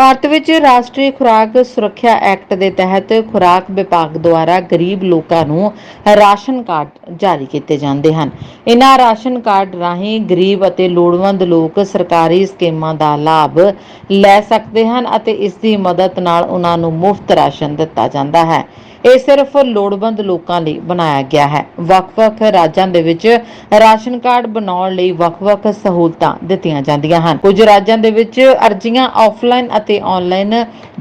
ਭਾਰਤ ਵਿੱਚ ਰਾਸ਼ਟਰੀ ਖੁਰਾਕ ਸੁਰੱਖਿਆ ਐਕਟ ਦੇ ਤਹਿਤ ਖੁਰਾਕ ਵਿਭਾਗ ਦੁਆਰਾ ਗਰੀਬ ਲੋਕਾਂ ਨੂੰ ਰਾਸ਼ਨ ਕਾਰਡ ਜਾਰੀ ਕੀਤੇ ਜਾਂਦੇ ਹਨ। ਇਹਨਾਂ ਰਾਸ਼ਨ ਕਾਰਡ ਰਾਹੀਂ ਗਰੀਬ ਅਤੇ ਲੋੜਵੰਦ ਲੋਕ ਸਰਕਾਰੀ ਸਕੀਮਾਂ ਦਾ ਲਾਭ ਲੈ ਸਕਦੇ ਹਨ ਅਤੇ ਇਸ ਦੀ ਮਦਦ ਨਾਲ ਉਹਨਾਂ ਨੂੰ ਮੁਫਤ ਰਾਸ਼ਨ ਦਿੱਤਾ ਜਾਂਦਾ ਹੈ। ਇਹ ਸਿਰਫ ਲੋੜਵੰਦ ਲੋਕਾਂ ਲਈ ਬਣਾਇਆ ਗਿਆ ਹੈ। ਵੱਖ-ਵੱਖ ਰਾਜਾਂ ਦੇ ਵਿੱਚ ਰਾਸ਼ਨ ਕਾਰਡ ਬਣਾਉਣ ਲਈ ਵੱਖ-ਵੱਖ ਸਹੂਲਤਾਂ ਦਿੱਤੀਆਂ ਜਾਂਦੀਆਂ ਹਨ। ਕੁਝ ਰਾਜਾਂ ਦੇ ਵਿੱਚ ਅਰਜ਼ੀਆਂ ਆਫਲਾਈਨ ਅਤੇ ਆਨਲਾਈਨ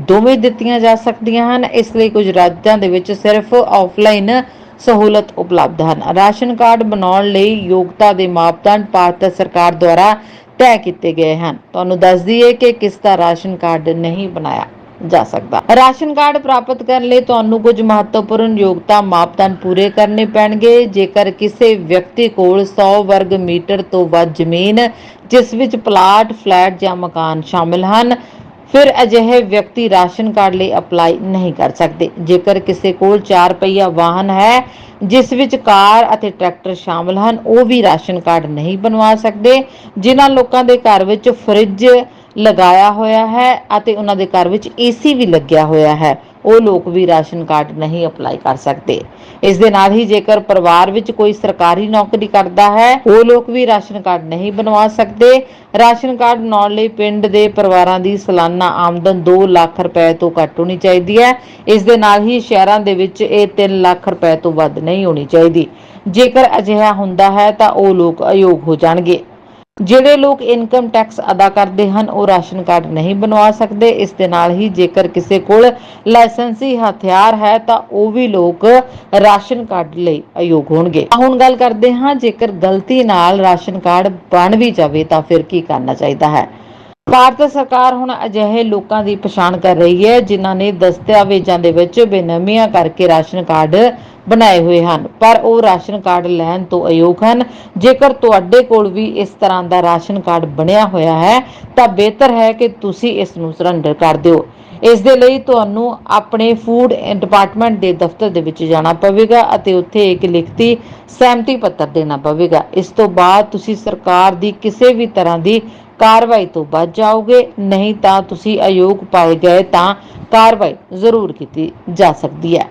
ਦੋਵੇਂ ਦਿੱਤੀਆਂ ਜਾ ਸਕਦੀਆਂ ਹਨ। ਇਸ ਲਈ ਕੁਝ ਰਾਜਾਂ ਦੇ ਵਿੱਚ ਸਿਰਫ ਆਫਲਾਈਨ ਸਹੂਲਤ ਉਪਲਬਧ ਹਨ। ਰਾਸ਼ਨ ਕਾਰਡ ਬਣਾਉਣ ਲਈ ਯੋਗਤਾ ਦੇ ਮਾਪਦੰਡ ਭਾਰਤ ਸਰਕਾਰ ਦੁਆਰਾ ਤੈਅ ਕੀਤੇ ਗਏ ਹਨ। ਤੁਹਾਨੂੰ ਦੱਸ ਦਈਏ ਕਿ ਕਿਸ ਦਾ ਰਾਸ਼ਨ ਕਾਰਡ ਨਹੀਂ ਬਣਾਇਆ ਜਾ ਸਕਦਾ। ਰਾਸ਼ਨ ਕਾਰਡ ਪ੍ਰਾਪਤ ਕਰਨ ਲਈ ਤੁਹਾਨੂੰ ਕੁਝ ਮਹੱਤਵਪੂਰਨ ਯੋਗਤਾ ਮਾਪਦੰਡ ਪੂਰੇ ਕਰਨੇ ਪੈਣਗੇ। ਜੇਕਰ ਕਿਸੇ ਵਿਅਕਤੀ ਕੋਲ 100 ਵਰਗ ਮੀਟਰ ਤੋਂ ਵੱਧ ਜ਼ਮੀਨ, ਜਿਸ ਵਿੱਚ ਪਲਾਟ, ਫਲੈਟ ਜਾਂ ਮਕਾਨ ਸ਼ਾਮਿਲ ਹਨ, ਫਿਰ ਅਜਿਹੇ ਵਿਅਕਤੀ ਰਾਸ਼ਨ ਕਾਰਡ ਲਈ ਅਪਲਾਈ ਨਹੀਂ ਕਰ ਸਕਦੇ। ਜੇਕਰ ਕਿਸੇ ਕੋਲ 4 ਪਹੀਆ ਵਾਹਨ ਹੈ, ਜਿਸ ਵਿੱਚ ਕਾਰ ਅਤੇ ਟਰੈਕਟਰ ਸ਼ਾਮਲ ਹਨ, ਉਹ ਵੀ ਰਾਸ਼ਨ ਕਾਰਡ ਨਹੀਂ ਬਣਵਾ ਸਕਦੇ, ਜਿਨ੍ਹਾਂ ਲੋਕਾਂ ਦੇ ਘਰ ਵਿੱਚ ਫਰਿੱਜ ਲਗਾਇਆ ਹੋਇਆ ਹੈ ਅਤੇ ਉਹਨਾਂ ਦੇ ਘਰ ਵਿੱਚ ਏਸੀ ਵੀ ਲੱਗਿਆ ਹੋਇਆ ਹੈ। ਉਹ ਲੋਕ ਵੀ ਰਾਸ਼ਨ ਕਾਰਡ ਨਹੀਂ ਅਪਲਾਈ ਕਰ ਸਕਦੇ। ਇਸ ਦੇ ਨਾਲ ਹੀ ਜੇਕਰ ਪਰਿਵਾਰ ਵਿੱਚ ਕੋਈ ਸਰਕਾਰੀ ਨੌਕਰੀ ਕਰਦਾ ਹੈ, ਉਹ ਲੋਕ ਵੀ ਰਾਸ਼ਨ ਕਾਰਡ ਨਹੀਂ ਬਣਵਾ ਸਕਦੇ। ਰਾਸ਼ਨ ਕਾਰਡ ਬਣਾਉਣ ਲਈ ਪਿੰਡ ਦੇ ਪਰਿਵਾਰਾਂ ਦੀ ਸਾਲਾਨਾ ਆਮਦਨ 2 ਲੱਖ ਰੁਪਏ ਤੋਂ ਘੱਟ ਹੋਣੀ ਚਾਹੀਦੀ ਹੈ। ਇਸ ਦੇ ਨਾਲ ਹੀ ਸ਼ਹਿਰਾਂ ਦੇ ਵਿੱਚ ਇਹ 3 ਲੱਖ ਰੁਪਏ ਤੋਂ ਵੱਧ ਨਹੀਂ ਹੋਣੀ ਚਾਹੀਦੀ। ਜੇਕਰ ਅਜਿਹਾ ਹੁੰਦਾ ਹੈ ਤਾਂ ਉਹ ਲੋਕ ਅਯੋਗ ਹੋ ਜਾਣਗੇ। ਜਿਹੜੇ ਲੋਕ ਇਨਕਮ ਟੈਕਸ ਅਦਾ ਕਰਦੇ ਹਨ, ਉਹ ਰਾਸ਼ਨ ਕਾਰਡ ਨਹੀਂ ਬਣਵਾ ਸਕਦੇ। ਇਸ ਦੇ ਨਾਲ ਹੀ ਜੇਕਰ ਕਿਸੇ ਕੋਲ ਲਾਇਸੈਂਸੀ ਹਥਿਆਰ ਹੈ, ਤਾਂ ਉਹ ਵੀ ਲੋਕ ਰਾਸ਼ਨ ਕਾਰਡ ਲਈ ਅਯੋਗ ਹੋਣਗੇ। ਹੁਣ ਗੱਲ ਕਰਦੇ ਹਾਂ, ਜੇਕਰ ਗਲਤੀ ਨਾਲ ਰਾਸ਼ਨ ਕਾਰਡ ਬਣ ਵੀ ਜਾਵੇ, ਤਾਂ ਫਿਰ ਕੀ ਕਰਨਾ ਚਾਹੀਦਾ ਹੈ? ਭਾਰਤ ਸਰਕਾਰ ਹੁਣ ਅਜਿਹੇ ਲੋਕਾਂ ਦੀ ਪਛਾਣ ਕਰ ਰਹੀ ਹੈ, ਜਿਨ੍ਹਾਂ ਨੇ ਦਸਤਾਵੇਜ਼ਾਂ ਦੇ ਵਿੱਚ ਬੇਨਮੀਆਂ ਕਰਕੇ ਰਾਸ਼ਨ ਕਾਰਡ ਬਣਾਏ ਹੋਏ ਹਨ। ਪਰ ਉਹ ਰਾਸ਼ਨ ਕਾਰਡ ਲੈਣ ਤੋਂ ਅਯੋਗ ਹਨ। ਜੇਕਰ ਤੁਹਾਡੇ ਕੋਲ ਵੀ ਇਸ ਤਰ੍ਹਾਂ ਦਾ ਰਾਸ਼ਨ ਕਾਰਡ ਬਣਿਆ ਹੋਇਆ ਹੈ, ਤਾਂ ਬਿਹਤਰ ਹੈ ਕਿ ਤੁਸੀਂ ਇਸ ਨੂੰ ਸਰੈਂਡਰ ਕਰ ਦਿਓ। ਇਸ ਦੇ ਲਈ ਤੁਹਾਨੂੰ ਆਪਣੇ ਫੂਡ ਡਿਪਾਰਟਮੈਂਟ ਦੇ ਦਫ਼ਤਰ ਦੇ ਵਿੱਚ ਜਾਣਾ ਪਵੇਗਾ ਅਤੇ ਉੱਥੇ ਇੱਕ ਲਿਖਤੀ ਸਹਿਮਤੀ ਪੱਤਰ ਦੇਣਾ ਪਵੇਗਾ। ਇਸ ਤੋਂ ਬਾਅਦ ਤੁਸੀਂ ਸਰਕਾਰ ਦੀ ਕਿਸੇ ਵੀ ਤਰ੍ਹਾਂ ਦੀ ਕਾਰਵਾਈ ਤੋਂ ਬਚ ਜਾਓਗੇ। ਨਹੀਂ ਤਾਂ ਤੁਸੀਂ ਅਯੋਗ ਪਾਏ ਗਏ ਤਾਂ ਕਾਰਵਾਈ ਜ਼ਰੂਰ ਕੀਤੀ ਜਾ ਸਕਦੀ ਹੈ।